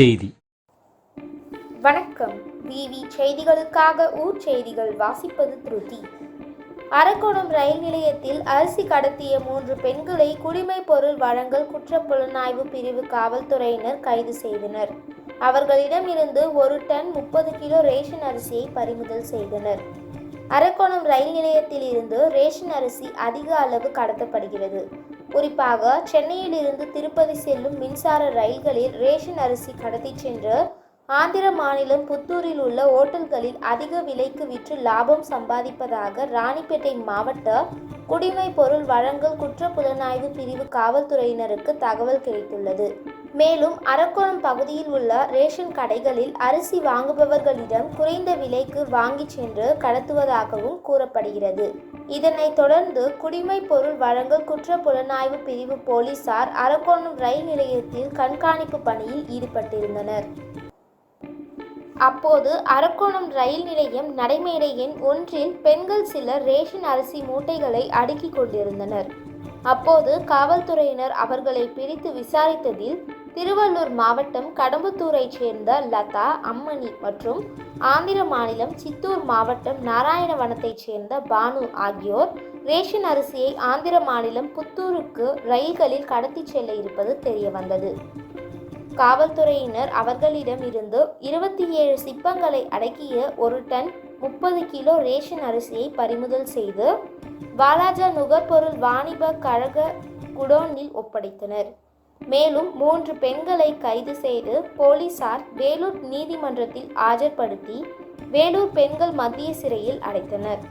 செய்தி. வணக்கம். விவி செய்திகளுக்காக ஊர் செய்திகள் வாசிப்பது திருதி. அரக்கோணம் ரயில் நிலையத்தில் அரிசி கடத்திய மூன்று பெண்களை குடிமைப் பொருள் வழங்கல் குற்றப்புலனாய்வு பிரிவு காவல்துறையினர் கைது செய்தனர். அவர்களிடம் இருந்து ஒரு டன் முப்பது கிலோ ரேஷன் அரிசியை பறிமுதல் செய்தனர். அரக்கோணம் ரயில் நிலையத்தில் இருந்து ரேஷன் அரிசி அதிக அளவு கடத்தப்படுகிறது. குறிப்பாக சென்னையில் இருந்து திருப்பதி செல்லும் மின்சார ரயில்களில் ரேஷன் அரிசி கடத்தி சென்று ஆந்திர மாநிலம் புத்தூரில் உள்ள ஓட்டல்களில் அதிக விலைக்கு விற்று லாபம் சம்பாதிப்பதாக ராணிப்பேட்டை மாவட்ட குடிமை பொருள் வழங்கல் குற்ற புலனாய்வு பிரிவு காவல்துறையினருக்கு தகவல் கிடைத்துள்ளது. மேலும் அரக்கோணம் பகுதியில் உள்ள ரேஷன் கடைகளில் அரிசி வாங்குபவர்களிடம் குறைந்த விலைக்கு வாங்கிச் சென்று கடத்துவதாகவும் கூறப்படுகிறது. இதனைத் தொடர்ந்து குடிமை பொருள் வழங்கல் குற்ற புலனாய்வு பிரிவு போலீசார் அரக்கோணம் ரயில் நிலையத்தில் கண்காணிப்பு பணியில் ஈடுபட்டிருந்தனர். அப்போது அரக்கோணம் ரயில் நிலையம் நடைமேடை எண் ஒன்றில் பெண்கள் சிலர் ரேஷன் அரிசி மூட்டைகளை அடுக்கிக் கொண்டிருந்தனர். அப்போது காவல்துறையினர் அவர்களை பிடித்து விசாரித்ததில் திருவள்ளூர் மாவட்டம் கடம்பத்தூரைச் சேர்ந்த லதா அம்மணி மற்றும் ஆந்திர மாநிலம் சித்தூர் மாவட்டம் நாராயணவனத்தைச் சேர்ந்த பானு ஆகியோர் ரேஷன் அரிசியை ஆந்திர மாநிலம் புத்தூருக்கு ரயில்களில் கடத்திச் செல்ல இருப்பது தெரியவந்தது. காவல்துறையினர் அவர்களிடம் இருந்து இருபத்தி ஏழு சிப்பங்களை அடக்கிய ஒரு டன் முப்பது கிலோ ரேஷன் அரிசியை பறிமுதல் செய்து வாலாஜா நுகர்பொருள் வாணிப கழக குடோனில் ஒப்படைத்தனர். மேலும் மூன்று பெண்களை கைது செய்து போலீசார் வேலூர் நீதிமன்றத்தில் ஆஜர்படுத்தி வேலூர் பெண்கள் மத்திய சிறையில் அடைத்தனர்.